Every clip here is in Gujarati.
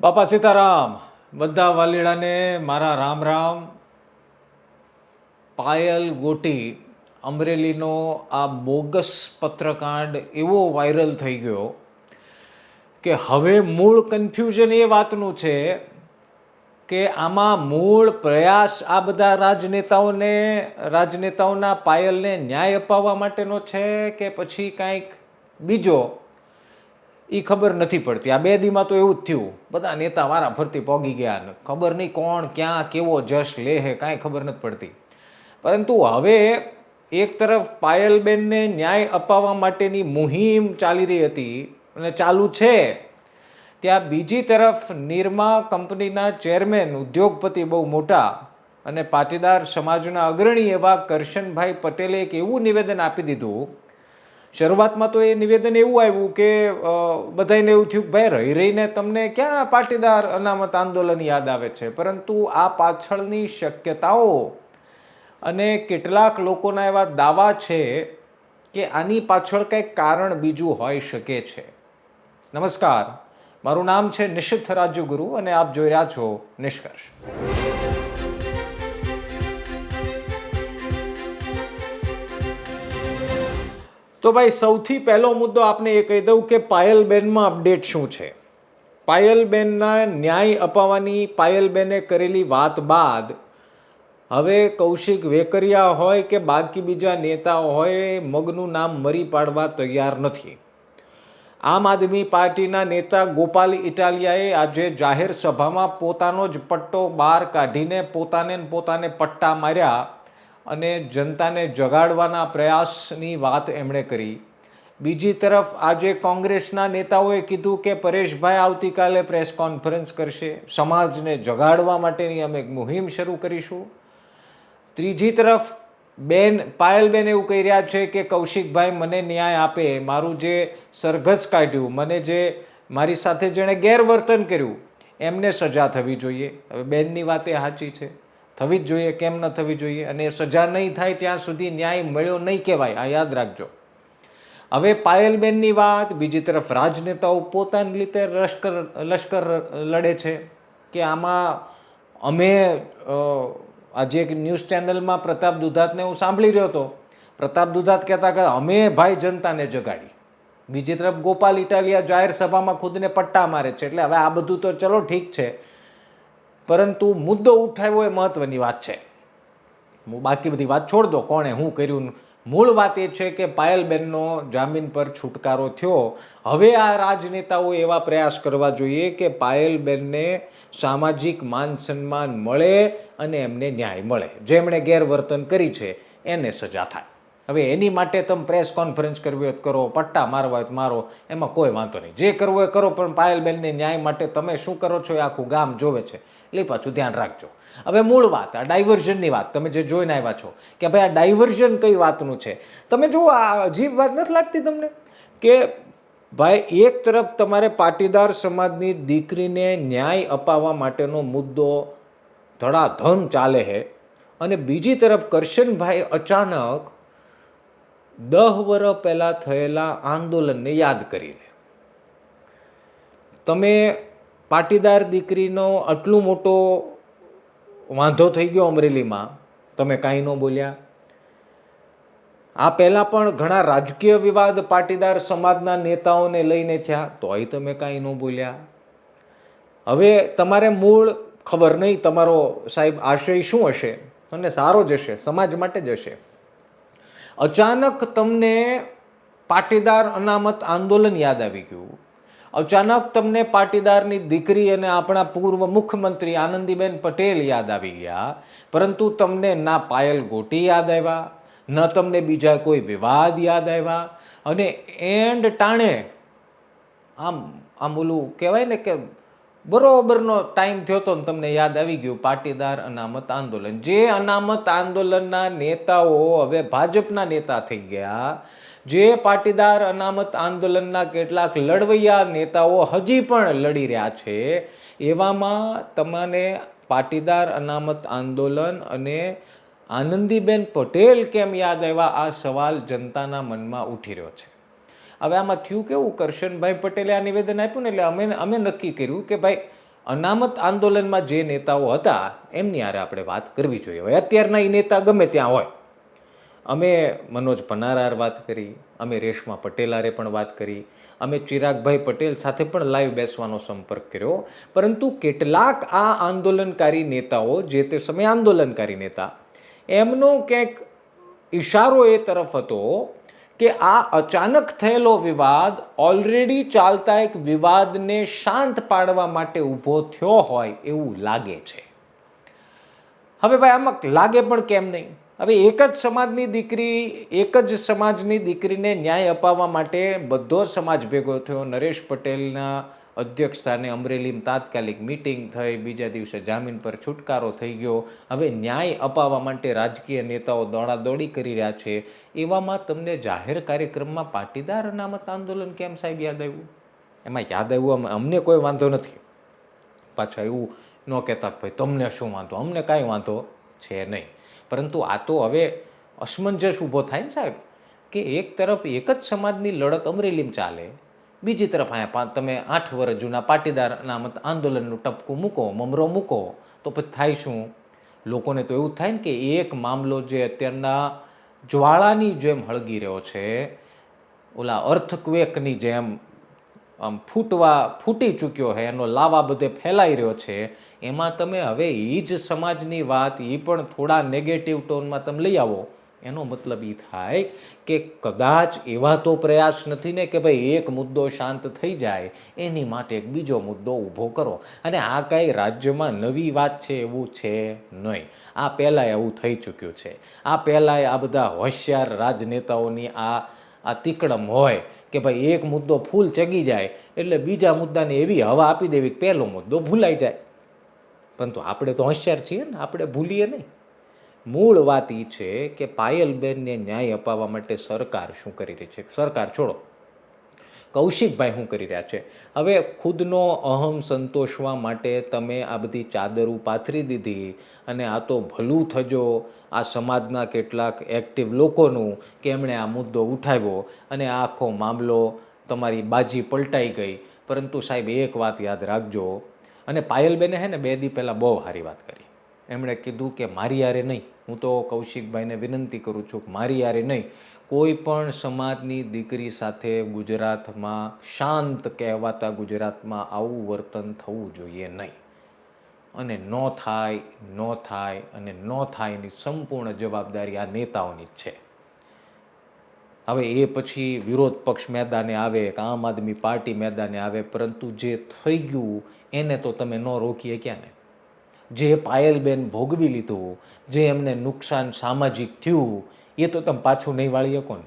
બાપા સીતારામ, બધા વાલીડાને મારા રામ રામ. પાયલ ગોટી અમરેલીનો આ બોગસ પત્રકાંડ એવો વાયરલ થઈ ગયો કે હવે મૂળ કન્ફ્યુઝન એ વાતનું છે કે આમાં મૂળ પ્રયાસ આ બધા રાજનેતાઓને, રાજનેતાઓના પાયલને ન્યાય અપાવવા માટેનો છે કે પછી કાંઈક બીજો? એ ખબર નથી પડતી. આ બે દીમાં તો એવું જ થયું. બધા નેતા મારા ફરતી પોગી ગયા ખબર નહીં કોણ, ક્યાં, કેવો જશ લે હે, કાંઈ ખબર નથી પડતી. પરંતુ હવે એક તરફ પાયલબેનને ન્યાય અપાવવા માટેની મુહિમ ચાલી રહી હતી અને ચાલુ છે. ત્યાં બીજી તરફ નિરમા કંપનીના ચેરમેન, ઉદ્યોગપતિ બહુ મોટા અને પાટીદાર સમાજના અગ્રણી એવા કરશનભાઈ પટેલે એક એવું નિવેદન આપી દીધું શરૂઆતમાં તો એ નિવેદન એવું આવ્યું કે બધાને એવું થયું, ભાઈ, રહી રહીને તમને ક્યાં પાટીદાર અનામત આંદોલન યાદ આવે છે? પરંતુ આ પાછળની શક્યતાઓ અને કેટલાક લોકોના એવા દાવા છે કે આની પાછળ કંઈક કારણ બીજું હોઈ શકે છે. નમસ્કાર. મારું નામ છે નિશિત રાજ્યગુરુ અને આપ જોઈ રહ્યા છો નિષ્કર્ષ. તો ભાઈ, સૌથી પહેલો મુદ્દો આપને એ કહી દઉં કે પાયલબેનમાં અપડેટ શું છે? પાયલબેનના ન્યાય અપાવવાની પાયલબેને કરેલી વાત બાદ હવે કૌશિક વેકરિયા હોય કે બાકી બીજા નેતાઓ હોય, મગનું નામ મરી પાડવા તૈયાર નથી. આમ આદમી પાર્ટીના નેતા ગોપાલ ઇટાલિયાએ આજે જાહેર સભામાં પોતાનો જ પટ્ટો બહાર કાઢીને પોતાને પોતાને પટ્ટા માર્યા. અને જનતાને જગાડવાના પ્રયાસની વાત એમણે કરી. બીજી તરફ આજે કોંગ્રેસના નેતાઓએ કીધું કે પરેશભાઈ આવતીકાલે પ્રેસ કોન્ફરન્સ કરશે. સમાજને જગાડવા માટેની અમે એક મુહિમ શરૂ કરીશું. ત્રીજી તરફ બેન, પાયલબેન એવું કહી રહ્યા છે કે કૌશિકભાઈ મને ન્યાય આપે. મારું જે સરઘસ કાઢ્યું, મને જે મારી સાથે જેણે ગેરવર્તન કર્યું, એમને સજા થવી જોઈએ. હવે બેનની વાત એ સાચી છે. થવી જ જોઈએ, કેમ ન થવી જોઈએ અને સજા નહીં થાય ત્યાં સુધી ન્યાય મળ્યો નહીં કહેવાય, આ યાદ રાખજો. હવે પાયલબેનની વાત, બીજી તરફ રાજનેતાઓ પોતાની રીતે લશ્કર લશ્કર લડે છે કે આમાં અમે આજે એક ન્યૂઝ ચેનલમાં પ્રતાપ દુધાતને હું સાંભળી રહ્યો હતો. પ્રતાપ દુધાત કહેતા કે અમે ભાઈ જનતાને જગાડી. બીજી તરફ ગોપાલ ઇટાલિયા જાહેર સભામાં ખુદને પટ્ટા મારે છે, એટલે હવે આ બધું તો ચલો ઠીક છે. પરંતુ મુદ્દો ઉઠાવ્યો એ મહત્વની વાત છે. બાકી બધી વાત છોડ દો, કોણે હું કર્યું? મૂળ વાત એ છે કે પાયલબેનનો જામીન પર છુટકારો થયો. હવે આ રાજનેતાઓ એવા પ્રયાસ કરવા જોઈએ કે પાયલબેનને સામાજિક માન સન્માન મળે અને એમને ન્યાય મળે. જેમણે ગેરવર્તન કરી છે, એને સજા થાય. હવે એની માટે તમે પ્રેસ કોન્ફરન્સ કરવી હોય કરો, પટ્ટા મારવા હોય તો મારો, એમાં કોઈ વાંધો નહીં. જે કરવું હોય કરો, પણ પાયલબેનને ન્યાય માટે તમે શું કરો છો એ આખું ગામ જોવે છે. એટલે પાછું ધ્યાન રાખજો. હવે મૂળ વાત, આ ડાયવર્ઝનની વાત, તમે જે જોઈને આવ્યા છો કે ભાઈ આ ડાયવર્ઝન કઈ વાતનું છે? તમે જુઓ, આ અજીબ વાત નથી લાગતી તમને? કે ભાઈ, એક તરફ તમારે પાટીદાર સમાજની દીકરીને ન્યાય અપાવવા માટેનો મુદ્દો ધડાધન ચાલે છે અને બીજી તરફ કરશનભાઈ અચાનક દહ વર્ષ પહેલાં થયેલા આંદોલનને યાદ કરી લે તમે પાટીદાર દીકરીનો આટલું મોટો વાંધો થઈ ગયો અમરેલીમાં, તમે કાંઈ ન બોલ્યા. આ પહેલાં પણ ઘણા રાજકીય વિવાદ પાટીદાર સમાજના નેતાઓને લઈને થયા, તોય તમે કાંઈ ન બોલ્યા. હવે તમારે મૂળ ખબર નહીં, તમારો સાહેબ આશય શું હશે? અને સારો જ હશે, સમાજ માટે જ હશે. અચાનક તમને પાટીદાર અનામત આંદોલન યાદ આવી ગયું. અચાનક તમને પાટીદારની દીકરી અને આપણા પૂર્વ મુખ્યમંત્રી આનંદીબેન પટેલ યાદ આવી ગયા. પરંતુ તમને ના પાયલ ગોટી યાદ આવ્યા, ન તમને બીજા કોઈ વિવાદ યાદ આવ્યા. અને એન્ડ ટાણે આમ આમ ઓલું કહેવાય ને કે બરોબરનો ટાઈમ થયો તો ને તમને યાદ આવી ગયું, પાટીદાર અનામત આંદોલન. જે અનામત આંદોલનના નેતાઓ હવે ભાજપના નેતા થઈ ગયા, જે પાટીદાર અનામત આંદોલનના કેટલાક લડવૈયા નેતાઓ હજી પણ લડી રહ્યા છે, એવામાં તમને પાટીદાર અનામત આંદોલન અને આનંદીબેન પટેલ કેમ યાદ આવ્યા, આ સવાલ જનતાના મનમાં ઉઠી રહ્યો છે. હવે આમાં થયું કેવું? કરશનભાઈ પટેલે આ નિવેદન આપ્યું ને એટલે અમે અમે નક્કી કર્યું કે ભાઈ, અનામત આંદોલનમાં જે નેતાઓ હતા, એમની હારે આપણે વાત કરવી જોઈએ. હવે અત્યારના એ નેતા ગમે ત્યાં હોય. અમે મનોજ પનારાર વાત કરી, અમે રેશમા પટેલારે પણ વાત કરી, અમે ચિરાગભાઈ પટેલ સાથે પણ લાઈવ બેસવાનો સંપર્ક કર્યો. પરંતુ કેટલાક આ આંદોલનકારી નેતાઓ, જે તે સમયે આંદોલનકારી નેતા, એમનો ક્યાંક ઇશારો એ તરફ હતો કે આ અચાનક થયેલો વિવાદ ઓલરેડી ચાલતા એક વિવાદને શાંત પાડવા માટે ઊભો થયો હોય એવું લાગે છે. હવે ભાઈ આમાં લાગે પણ કેમ નહીં? હવે એક જ સમાજની દીકરી, એક જ સમાજની દીકરીને ન્યાય અપાવવા માટે બધો સમાજ ભેગો થયો. નરેશ પટેલના અધ્યક્ષસ્થાને અમરેલીમાં તાત્કાલિક મિટિંગ થઈ, બીજા દિવસે જામીન પર છુટકારો થઈ ગયો. હવે ન્યાય અપાવવા માટે રાજકીય નેતાઓ દોડાદોડી કરી રહ્યા છે. એવામાં તમને જાહેર કાર્યક્રમમાં પાટીદાર અનામત આંદોલન કેમ સાહેબ યાદ આવ્યું? એમાં યાદ આવ્યું અમને કોઈ વાંધો નથી. પાછા એવું ન કહેતા ભાઈ તમને શું વાંધો? અમને કાંઈ વાંધો છે નહીં. પરંતુ આ તો હવે અસમંજસ ઊભો થાય ને સાહેબ, કે એક તરફ એક જ સમાજની લડત અમરેલીમાં ચાલે બીજી તરફ અહીંયા તમે આઠ વર્ષ જૂના પાટીદાર અનામત આંદોલનનું ટપકું મૂકો, મમરો મૂકો, તો પછી થાય શું? લોકોને તો એવું થાય ને કે એક મામલો જે અત્યારના જ્વાળાની જેમ હળગી રહ્યો છે, ઓલા અર્થક્વેકની જેમ આમ ફૂટવા, ફૂટી ચૂક્યો છે, એનો લાવા બધે ફેલાઈ રહ્યો છે, એમાં તમે હવે એ જ સમાજની વાત એ પણ થોડા નેગેટિવ ટોનમાં તમે લઈ આવો. એનો મતલબ એ થાય કે કદાચ એવા તો પ્રયાસ નથી ને કે ભાઈ એક મુદ્દો શાંત થઈ જાય, એની માટે એક બીજો મુદ્દો ઊભો કરો. અને આ કાંઈ રાજ્યમાં નવી વાત છે એવું છે નહીં. આ પહેલાંય એવું થઈ ચૂક્યું છે. આ પહેલાંય આ બધા હોશિયાર રાજનેતાઓની આ આ તીકડમ હોય કે ભાઈ એક મુદ્દો ફૂલ ચગી જાય એટલે બીજા મુદ્દાને એવી હવા આપી દેવી કે પહેલો મુદ્દો ભૂલાઈ જાય. પરંતુ આપણે તો હોશિયાર છીએ ને, આપણે ભૂલીએ નહીં. મૂળ વાત એ છે કે પાયલબેનને ન્યાય અપાવવા માટે સરકાર શું કરી રહી છે? સરકાર છોડો. કૌશિકભાઈ શું કરી રહ્યા છે? હવે ખુદનો અહમ સંતોષવા માટે તમે આ બધી ચાદરું પાથરી દીધી અને આ તો ભલું થજો. આ સમાજના કેટલાક એક્ટિવ લોકોનું કે એમણે આ મુદ્દો ઉઠાવ્યો અને આ આખો મામલો તમારી બાજી પલટાઈ ગઈ. પરંતુ સાહેબ એક વાત યાદ રાખજો. અને પાયલબેને હે ને બે દી પહેલાં બહુ સારી વાત કરી. એમણે કીધું કે મારી યારે નહીં. હું તો કૌશિકભાઈને વિનંતી કરું છું મારી યારે નહીં. કોઈ પણ સમાજની દીકરી સાથે ગુજરાતમાં શાંત કહેવાતા ગુજરાતમાં આવું વર્તન થવું જોઈએ નહીં. અને ન થાય ન થાય અને ન થાય એની સંપૂર્ણ જવાબદારી આ નેતાઓની જ છે. હવે એ પછી વિરોધ પક્ષ મેદાને આવે કે આમ આદમી પાર્ટી મેદાને આવે, પરંતુ જે થઈ ગયું, એને તો તમે ન રોકીએ ક્યાં ને જે પાયલબેન ભોગવી લીધું, જે એમને નુકસાન સામાજિક થયું, એ તો તમે પાછું નહીં વાળી શકો ને.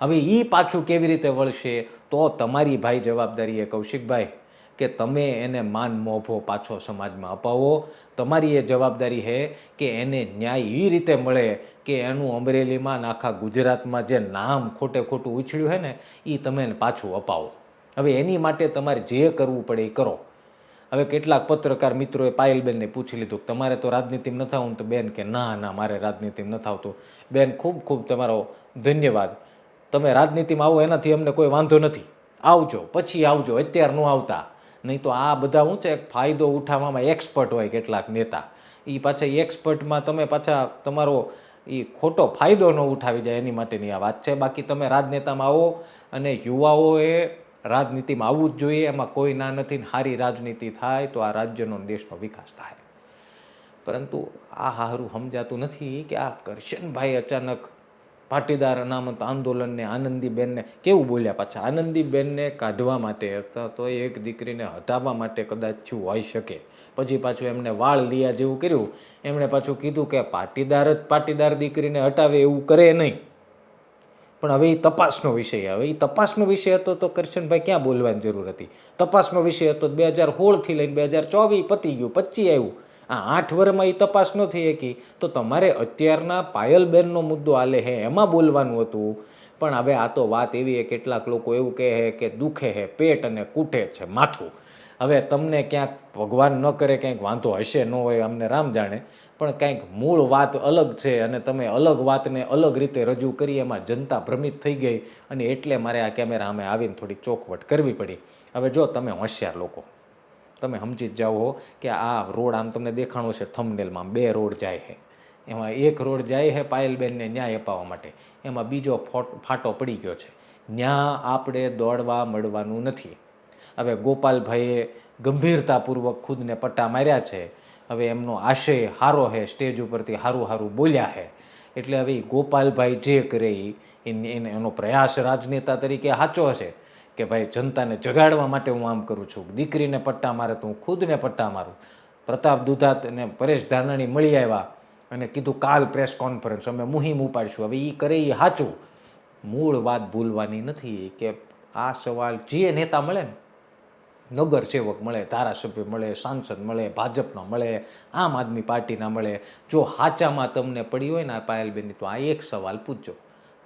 હવે એ પાછું કેવી રીતે વળશે, તો તમારી ભાઈ જવાબદારી એ કૌશિકભાઈ, કે તમે એને માન મોભો પાછો સમાજમાં અપાવો. તમારી એ જવાબદારી છે કે એને ન્યાય એ રીતે મળે કે એનું અમરેલીમાં આખા ગુજરાતમાં જે નામ ખોટે ખોટું ઉછળ્યું છે ને એ તમે એને પાછું અપાવો. હવે એની માટે તમારે જે કરવું પડે એ કરો. હવે કેટલાક પત્રકાર મિત્રોએ પાયલબેનને પૂછી લીધું તમારે તો રાજનીતિમાં નથી થવું તો બેન કે ના ના, મારે રાજનીતિમાં નથી આવતું બેન, ખૂબ ખૂબ તમારો ધન્યવાદ. તમે રાજનીતિમાં આવો, એનાથી અમને કોઈ વાંધો નથી. આવજો, પછી આવજો, અત્યાર ન આવતા. નહીં તો આ બધા હું છે, એક ફાયદો ઉઠાવવામાં એક્સપર્ટ હોય કેટલાક નેતા. એ પાછા એક્સપર્ટમાં તમે પાછા તમારો એ ખોટો ફાયદો ન ઉઠાવી જાય એની માટેની આ વાત છે. બાકી તમે રાજનેતામાં આવો અને યુવાઓએ રાજનીતિમાં આવવું જ જોઈએ, એમાં કોઈ ના નથી સારી રાજનીતિ થાય તો આ રાજ્યનો દેશનો વિકાસ થાય. પરંતુ આ હારું સમજાતું નથી કે આ કરશનભાઈ અચાનક પાટીદાર અનામત આંદોલનને આનંદીબેનને કેવું બોલ્યા પાછા? આનંદીબેનને કાઢવા માટે અથવા તો એક દીકરીને હટાવવા માટે કદાચ થયું હોઈ શકે. પછી પાછું એમને વાળ લીયા જેવું કર્યું. એમણે પાછું કીધું કે પાટીદાર જ પાટીદાર દીકરીને હટાવે એવું કરે નહીં. પણ હવે એ તપાસનો વિષય હવે એ તપાસનો વિષય હતો તો કરશનભાઈ ક્યાં બોલવાની જરૂર હતી? તપાસનો વિષય હતો બે હજાર સોળથી લઈને બે હજાર ચોવીસ પતી ગયું પચી આવ્યું. આ આઠ વર્ષમાં એ તપાસ ન થઈ શકી. તો તમારે અત્યારના પાયલબેનનો મુદ્દો આલે હે, એમાં બોલવાનું હતું. પણ હવે આ તો વાત એવી હે કેટલાક લોકો એવું કહે છે કે દુખે છે, પેટ અને કૂટે છે, માથું. હવે તમને ક્યાંક ભગવાન ન કરે, ક્યાંક વાંધો હશે, ન હોય અમને રામ જાણે, પણ કંઈક મૂળ વાત અલગ છે અને તમે અલગ વાતને અલગ રીતે રજૂ કરી, એમાં જનતા ભ્રમિત થઈ ગઈ અને એટલે મારે આ કેમેરા અમે આવીને થોડીક ચોખવટ કરવી પડી. હવે જો તમે હોશિયાર લોકો, તમે સમજી જ જાઓ કે આ રોડ આમ તમને દેખાણો છે થમનેલમાં બે રોડ જાય છે. એમાં એક રોડ જાય છે પાયલબેનને ન્યાય અપાવવા માટે, એમાં બીજો ફોટ- ફાટો પડી ગયો છે. ન્યા આપણે દોડવા મળવાનું નથી. હવે ગોપાલભાઈએ ગંભીરતાપૂર્વક ખુદને પટ્ટા માર્યા છે. હવે એમનો આશય હારો હે, સ્ટેજ ઉપરથી હારું હારું બોલ્યા છે એટલે હવે ગોપાલભાઈ જે કરે એને એનો પ્રયાસ રાજનેતા તરીકે સાચો હશે? કે ભાઈ જનતાને જગાડવા માટે હું આમ કરું છું? દીકરીને પટ્ટા મારે તો હું ખુદને પટ્ટા મારું. પ્રતાપ દુધાત અને પરેશ ધાનાણી મળી આવ્યા અને કીધું, કાલ પ્રેસ કોન્ફરન્સ અમે મુહિમ ઉપાડશું. હવે એ કરે એ સાચું. મૂળ વાત ભૂલવાની નથી કે આ સવાલ જે નેતા મળે ને નગર સેવક મળે, ધારાસભ્ય મળે, સાંસદ મળે, ભાજપના મળે, આમ આદમી પાર્ટીના મળે. જો હાચામાં તમને પડી હોય ને પાયલબેનની, તો આ એક સવાલ પૂછજો.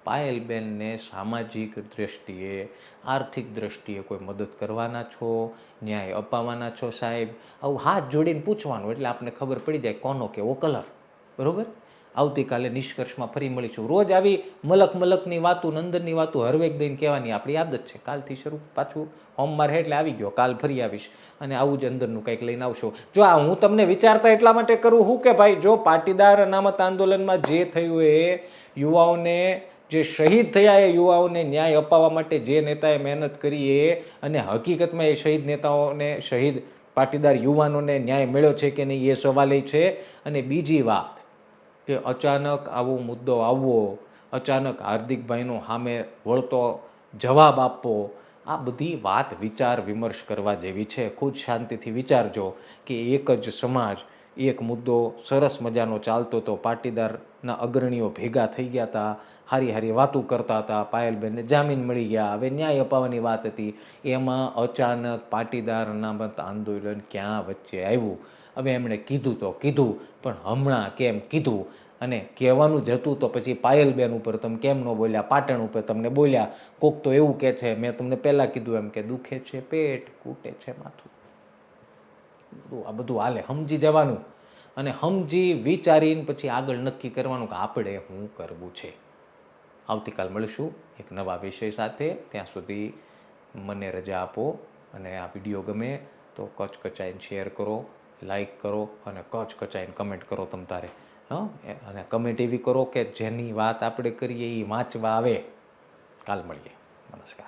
પાયલબેનને સામાજિક દ્રષ્ટિએ, આર્થિક દ્રષ્ટિએ કોઈ મદદ કરવાના છો? ન્યાય અપાવવાના છો સાહેબ? આવું હાથ જોડીને પૂછવાનું, એટલે આપણને ખબર પડી જાય કોનો કેવો કલર. બરોબર? આવતીકાલે નિષ્કર્ષમાં ફરી મળીશું. રોજ આવી મલક મલકની વાતું, નંદનની વાતું હરવેક દઈને કહેવાની આપણી આદત છે. કાલથી શરૂ પાછું હોમવાર હે એટલે આવી ગયો. કાલ ફરી આવીશ અને આવું જ અંદરનું કંઈક લઈને આવશો. જો આ હું તમને વિચારતા એટલા માટે કરું હું કે ભાઈ, જો પાટીદાર અનામત આંદોલનમાં જે થયું એ યુવાઓને જે શહીદ થયા એ યુવાઓને ન્યાય અપાવવા માટે જે નેતાએ મહેનત કરી એ અને હકીકતમાં એ શહીદ નેતાઓને શહીદ પાટીદાર યુવાનોને ન્યાય મળ્યો છે કે નહીં એ સવાલ છે. અને બીજી વાત કે અચાનક આવો મુદ્દો આવવો, અચાનક હાર્દિકભાઈનો સામે વળતો જવાબ આપવો, આ બધી વાત વિચાર વિમર્શ કરવા જેવી છે. ખુદ શાંતિથી વિચારજો કે એક જ સમાજ, એક મુદ્દો સરસ મજાનો ચાલતો હતો પાટીદારના અગ્રણીઓ ભેગા થઈ ગયા હતા હારી હારી વાતો કરતા હતા પાયલબેનને જામીન મળી ગયા, હવે ન્યાય અપાવવાની વાત હતી. એમાં અચાનક પાટીદાર અનામત આંદોલન ક્યાં વચ્ચે આવ્યું? હવે એમણે કીધું તો કીધું, પણ હમણાં કેમ કીધું? અને કહેવાનું જ હતું તો પછી પાયલબેન ઉપર તમે કેમ ન બોલ્યા? પાટણ ઉપર તમને બોલ્યા? કોક તો એવું કે છે, મેં તમને પહેલાં કીધું એમ કે દુખે છે પેટ, કૂટે છે માથું. બધું, આ બધું હાલે સમજી જવાનું. અને સમજી વિચારીને પછી આગળ નક્કી કરવાનું કે આપણે શું કરવું છે. આવતીકાલ મળીશું એક નવા વિષય સાથે. ત્યાં સુધી મને રજા આપો અને આ વીડિયો ગમે તો કચકચાઈને શેર કરો. લાઈક કરો અને કચ કચાઈને કમેન્ટ કરો તમ તારે. હં? અને કમેન્ટ એવી કરો કે જેની વાત આપણે કરીએ એ વાંચવા આવે. કાલ મળીએ. નમસ્કાર.